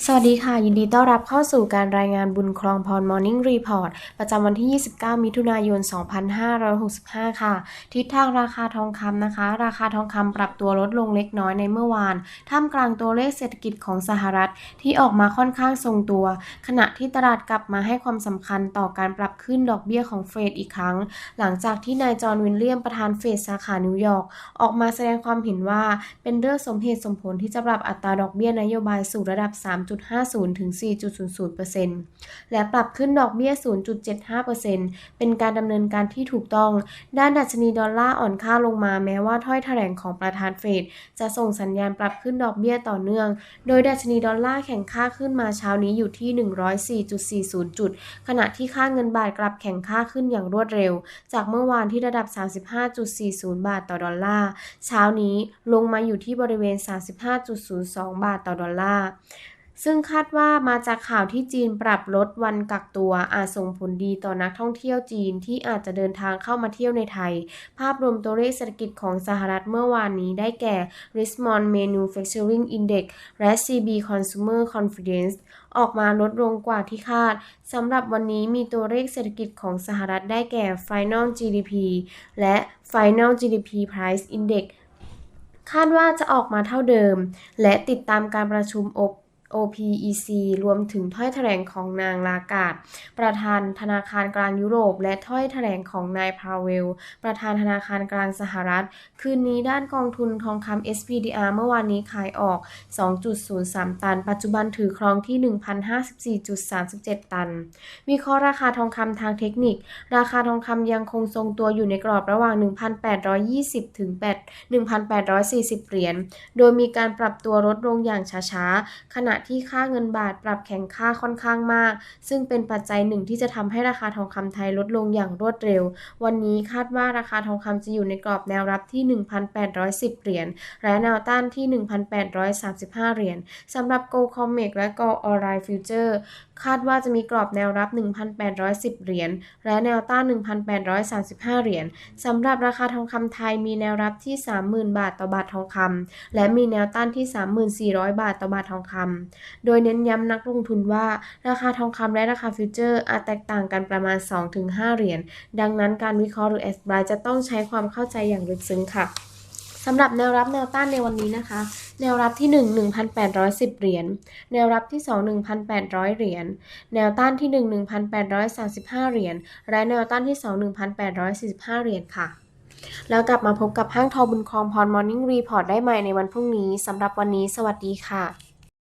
สวัสดีค่ะ ยินดีต้อนรับเข้าสู่การรายงานบุญคลองพร Morning Report ประจำวันที่ 29 มิถุนายน 2565 ค่ะ ทิศทางราคาทองคำนะคะ ราคาทองคำปรับตัวลดลงเล็กน้อยในเมื่อวาน ท่ามกลางตัวเลขเศรษฐกิจของสหรัฐที่ออกมาค่อนข้างทรงตัว ขณะที่ตลาดกลับมาให้ความสำคัญต่อการปรับขึ้นดอกเบี้ยของเฟดอีกครั้ง หลังจากที่นายจอห์นวิลเลียมประธานเฟดสาขานิวยอร์กออกมาแสดงความเห็นว่าเป็นเรื่องสมเหตุสมผลที่จะปรับอัตราดอกเบี้ยนโยบายสู่ระดับ3 3.50 ถึง 4.00%และปรับขึ้นดอกเบี้ย 0.75%เป็นการดำเนินการที่ถูกต้อง ด้านดัชนีดอลลาร์อ่อนค่าลงมาแม้ว่าถ้อยแถลงของประธานเฟดจะส่งสัญญาณปรับขึ้นดอกเบี้ยต่อเนื่อง โดยดัชนีดอลลาร์แข็งค่าขึ้นมาเช้านี้อยู่ที่ 104.40 จุด ขณะที่ค่าเงินบาทกลับแข็งค่าขึ้นอย่างรวดเร็ว จากเมื่อวานที่ระดับ 35.40 บาทต่อดอลลาร์ เช้านี้ลงมาอยู่ที่บริเวณ 35.02 บาทต่อดอลลาร์ซึ่งคาดว่ามาจากข่าวที่จีนปรับลดวันกักตัวอาจส่งผลดีต่อนักท่องเที่ยวจีนที่อาจจะเดินทางเข้ามาเที่ยวในไทย ภาพรวมตัวเลขเศรษฐกิจของสหรัฐเมื่อวานนี้ได้แก่ Richmond Manufacturing Index และ CB Consumer Confidence ออกมาลดลงกว่าที่คาด สำหรับวันนี้มีตัวเลขเศรษฐกิจของสหรัฐได้แก่ Final GDP และ Final GDP Price Index คาดว่าจะออกมาเท่าเดิม และติดตามการประชุม OPEC OPEC รวมถึงถ้อยแถลงของนางลากาดประธานธนาคารกลางยุโรป และถ้อยแถลงของนายพาเวล ประธานธนาคารกลางสหรัฐ คืนนี้ด้านกองทุนทองคำ SPDR เมื่อวานนี้ขายออก 2.03 ตัน ปัจจุบันถือครองที่ 1,054.37 ตัน วิเคราะห์ราคาทองคำทางเทคนิค ราคาทองคำยังคงทรงตัวอยู่ในกรอบระหว่าง 1,820 ถึง1,840 เหรียญ โดยมีการปรับตัวลดลงอย่างช้าๆ ขณะที่ค่าเงินบาทปรับแข็งค่าค่อนข้างมาก ซึ่งเป็นปัจจัยหนึ่งที่จะทำให้ราคาทองคำไทยลดลงอย่างรวดเร็ว วันนี้คาดว่าราคาทองคำจะอยู่ในกรอบแนวรับที่ 1,810 เหรียญ และแนวต้านที่ 1,835 เหรียญสำหรับ Gold COMEX และ Gold Allied Future คาดว่าจะมีกรอบแนวรับ 1,810 เหรียญ และแนวต้าน 1,835 เหรียญสำหรับราคาทองคำไทยมีแนวรับที่ 30,000 บาทต่อบาททองคำและมีแนวต้านที่ 34,000บาทต่อบาททองคำโดยเน้นย้ำนักลงทุนว่า ราคาทองคำและราคาฟิวเจอร์อาจแตกต่างกันประมาณ 2-5 เหรียญ ดังนั้นการวิเคราะห์หรือ S buy จะต้องใช้ความเข้าใจอย่างลึกซึ้งค่ะสำหรับแนวรับแนวต้านในวันนี้นะคะ แนวรับที่ 1 1,810 เหรียญ แนวรับที่ 2 1,800 เหรียญ แนวต้านที่ 1 1,835 เหรียญ และแนวต้านที่ 2 1,845 เหรียญค่ะ แล้วกลับมาพบกับห้างทองบุญครองพร Morning Report ได้ใหม่ในวันพรุ่งนี้ สำหรับวันนี้ สวัสดีค่ะ